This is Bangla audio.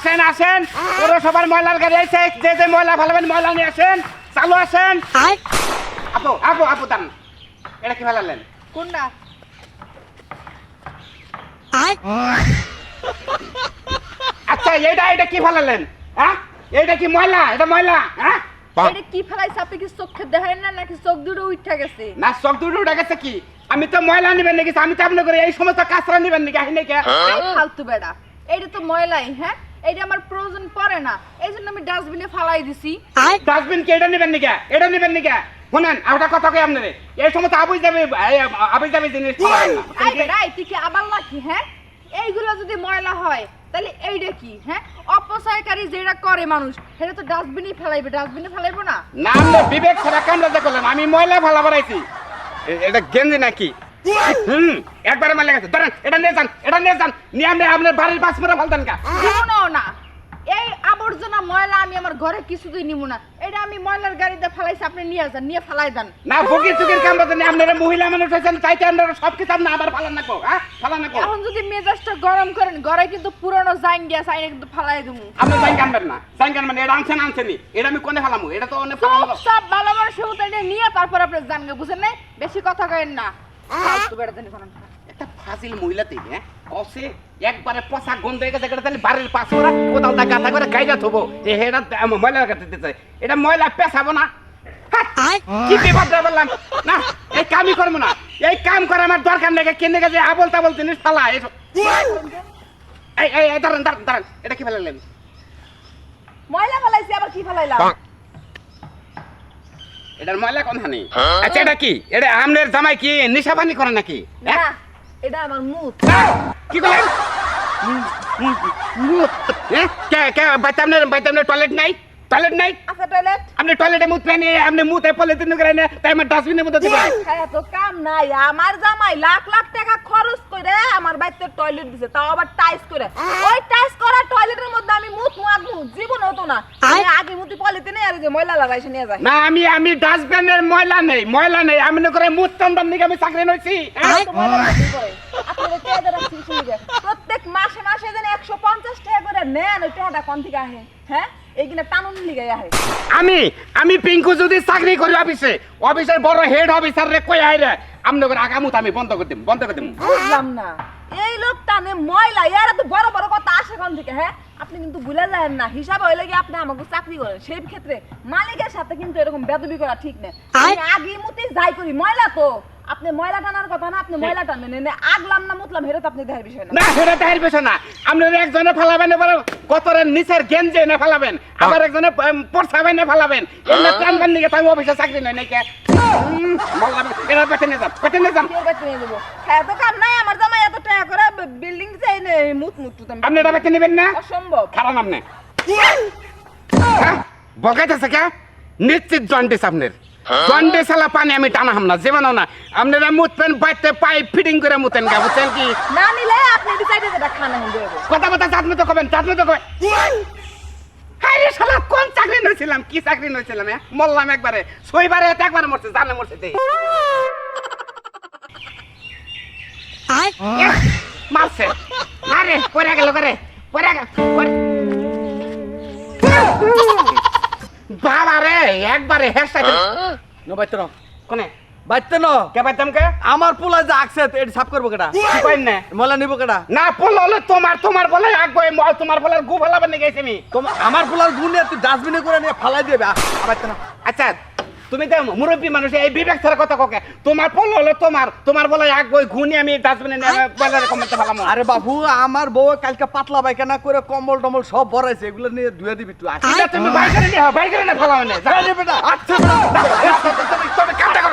আসেন আসেন। পৌরসভার ময়লার গাড়ি আছে যে যে ময়লা ফেলাবেন ময়লা নিয়ে আসেন। চালু আসেন। আপু আপু আপু দান এটা কি ফেলালেন কোনটা? আচ্ছা এইটা এটা কি ফেলালেন হ্যাঁ? এইটা কি ময়লা? এটা ময়লা? হ্যাঁ? এটা কি ফেলাইছে? আপনি কি চোখে দেখেন না নাকি চোখ দুটো উঠে গেছে? না চোখ দুটো উঠে গেছে কি? আমি তো ময়লা নিবেন নাকি? আমি তো আপনার করে এই সমস্ত কাঁচরা নিবেন নাকি? আহিনে কে ফালতু বেড়া। এটা তো ময়লাই হ্যাঁ? এটা আমার প্রয়োজন পড়ে না। এই জন্য আমি ডাস্টবিনে ফালাই দিছি। ডাস্টবিন কি? এটা নিবেন নাকি? এটা নিবেন নাকি? শুনেন একটা কথা কই আপনারে? এই সমস্ত আবুই যাবে আবুই যাবে জিনিস। এই বেড়া তুই কি আবার লাকি হ্যাঁ? এইগুলো যদি ময়লা হয় তাহলে এইটা কি হ্যাঁ? অপচয়কারী যেটা করে মানুষ সেটা তো ডাস্টবিনে ফেলাইবে ডাস্টবিনে ফেলাইবো না? না বিবেক ছাড়া কামড়া করলেন আমি ময়লা ফেলা বাড়াইছি এটা গেঞ্জি নাকি? হুম একবারে মারলে গেছে। ধরেন এটা নিয়ে যান এটা নিয়ে যান। নিয়ে আপনি আপনার বাড়ির পাশ মেরে ফেলতেন কা। না এই আবর্জনা ময়লা আমি আমার ঘরে কিছুতেই নিব না। এটা আমি ময়লার গাড়িতে ফেলাইছি আপনি নিয়ে যান নিয়ে ফেলাই দেন। না বুকি চুকির কাম করতেন আপনারা মহিলা মানুষ চাইতে আপনারা সব কিছু আপনি আবার ফালান নাকো হ্যাঁ? ফালান নাকো এখন যদি মেজাজটা গরম করেন ঘরে কিন্তু পুরনো জাইন কিন্তু ফেলাই দেবো আপনি জাইন কানবেন না জাইন কানবেন এটা আনছেন আনছেনি এটা আমি কোনে ফেলামু? এটা তো অনেক ফেলানো সব ভালো মানুষ এটা নিয়ে তারপর আপনি জানগে বুঝেন নাই? বেশি কথা কয়েন না। ফালতু বেড়া জানি কোন। একটা ফাজিল মহিলা তুই হ্যাঁ? কসে একবারে পচা গন্ধ হয়ে গেছে এটা তাহলে বাড়ির পাশে ওরা কোথাও তা গাথা করে গাইজা থবো। এ হেটা ময়লা গাতে দিতে এটা ময়লা পেছাবো না। কি বিপদ বললাম? না এই কামই করব না। এই কাম করা আমার দরকার নেই কেন গেছে আবল তাবল জিনিস ফালা এই এই এই দাঁড়ান দাঁড়ান দাঁড়ান। এটা কি ফেলালেন ময়লা ফেলাইছি আবার কি ফেলাইলাম? এটার ময়লা কোন হানি আচ্ছা এটা কি? এটা আমনের জামাই কি? নিশাবানি করে নাকি? না হ্যাঁ? এটা আমার মুখ। কি হ্যাঁ? কে কে বাচ্চা আপনার বাচ্চা আপনার টয়লেট নাই? টয়লেট নাই? টয়লেট আপনি টয়লেটে মুখ আপনি করে তাই আমার ডাস্টবিনের মধ্যে দিবেন। হ্যাঁ তো কাম নাই। আমার জামাই লাখ লাখ টাকা খরচ করে আমার বাড়িতে টয়লেট দিছে তাও আবার টাইস করে। ওই টাইস করা টয়লেটের মধ্যে আমি মুখ মুখ জীবন হতো না। আমি আগে মুতি পলিথিনে আর যে ময়লা লাগাইছে নিয়ে যায় না আমি আমি ডাস্টবিনের ময়লা নেই ময়লা নেই। আমি করে নিকে আমি চাকরি নইছি। প্রত্যেক মাসে মাসে যেন একশো পঞ্চাশ টাকা করে নেন ওই টাকাটা কোন থেকে আহে হ্যাঁ? এইখানে টানুন লিগে আহে আমি আমি পিঙ্কু যদি চাকরি করি অফিসে অফিসের বড় হেড অফিসার রে কই আইরে আমনে করে আগামুত আমি বন্ধ করে দিম বন্ধ করে দিম। বুঝলাম না। এই লোকটা নে ময়লা এর এত বড় বড় কথা আসে কোন থেকে হ্যাঁ? আপনি কিন্তু ভুলে যায় না। হিসাব হইলে কি আপনি আমাকে চাকরি করেন। সেই ক্ষেত্রে মালিকের সাথে কিন্তু এরকম বেদবি করা ঠিক না আমি আগে মুতি যাই করি। ময়লা তো। আপনি ময়লা টানার কথা না আপনি ময়লা টানবেন। এনে আগলাম না মুতলাম হেরে তো আপনি দেখার বিষয় না। না সেটা তাহের পেছনে না। আপনি একজনে ফালাবেন এবার কতরের নিচের গেঞ্জে এনে ফেলাবেন আবার একজনে পড়ছাবেন এনে ফেলাবেন। এমনি টানবেন নাকি? তাই অফিসে চাকরি নয় নাকি? উম, বললাম, এটা পেছনে যান পেছনে যান। কে বেতন নিয়ে দেবো হ্যাঁ তো কাম নাই আমার জামাই এত টাকা করে বিল্ডিং চাই নে মুত মুত তুতাম আপনি এটা বেছে নেবেন না? অসম্ভব। খারাপ আপনি বকাইতেছে কে? নিশ্চিত জন্ডিস আপনার। জন্ডিস আলা পানি আমি টানা হাম না যেমন না। আপনারা মুতবেন বাইতে পাইপ ফিটিং করে মুতেন গা বুঝছেন কি? না নিলে আপনি ডিসাইডে যেটা খানা হিন্দু কথা কথা চাঁদমে তো কবেন চাঁদমে তো কবেন। হাই রে শালা কোন চাকরি নইছিলাম কি চাকরি নইছিলাম হ্যাঁ? মরলাম একবারে। ছয়বারে এত একবার মরছে জানে মরছে দেই। এহ, মারছে। আরে পড়ে গেল করে পড়ে গেল বাবা রে একবারে হেয়ার নো বাইতে ন। কোনে? বাইতে ন। কে পাইতাম কে? আমার পোলা যে আকছে এটি সাফ করব কেটা কি কইন না? ময়লা নিব কেটা না পোল হলো তোমার তোমার বলে আগে মল তোমার বলে গু আমি? আমার পোলার গুণ নিয়ে তুই ডাস্টবিনে করে নিয়ে ফালাই দিবে বাইতে আচ্ছা তুমি তো মুরব্বী মানুষ এই বিবেক ছাড়া কথা ককে তোমার ফল হলো তোমার। তোমার বলে এক বই ঘুনি আমি ডাস্টবিনে বাজারে কমাতে পারলাম। আরে বাবু আমার বউ কালকে পাতলা পায়খানা করে কম্বল টম্বল সব ভরাইছে এগুলো নিয়ে ধুয়ে দিবি তুই। তুমি বাইকারে নিয়ে বাইকারে না ফেলাও না। বেটা। আচ্ছা তুমি করো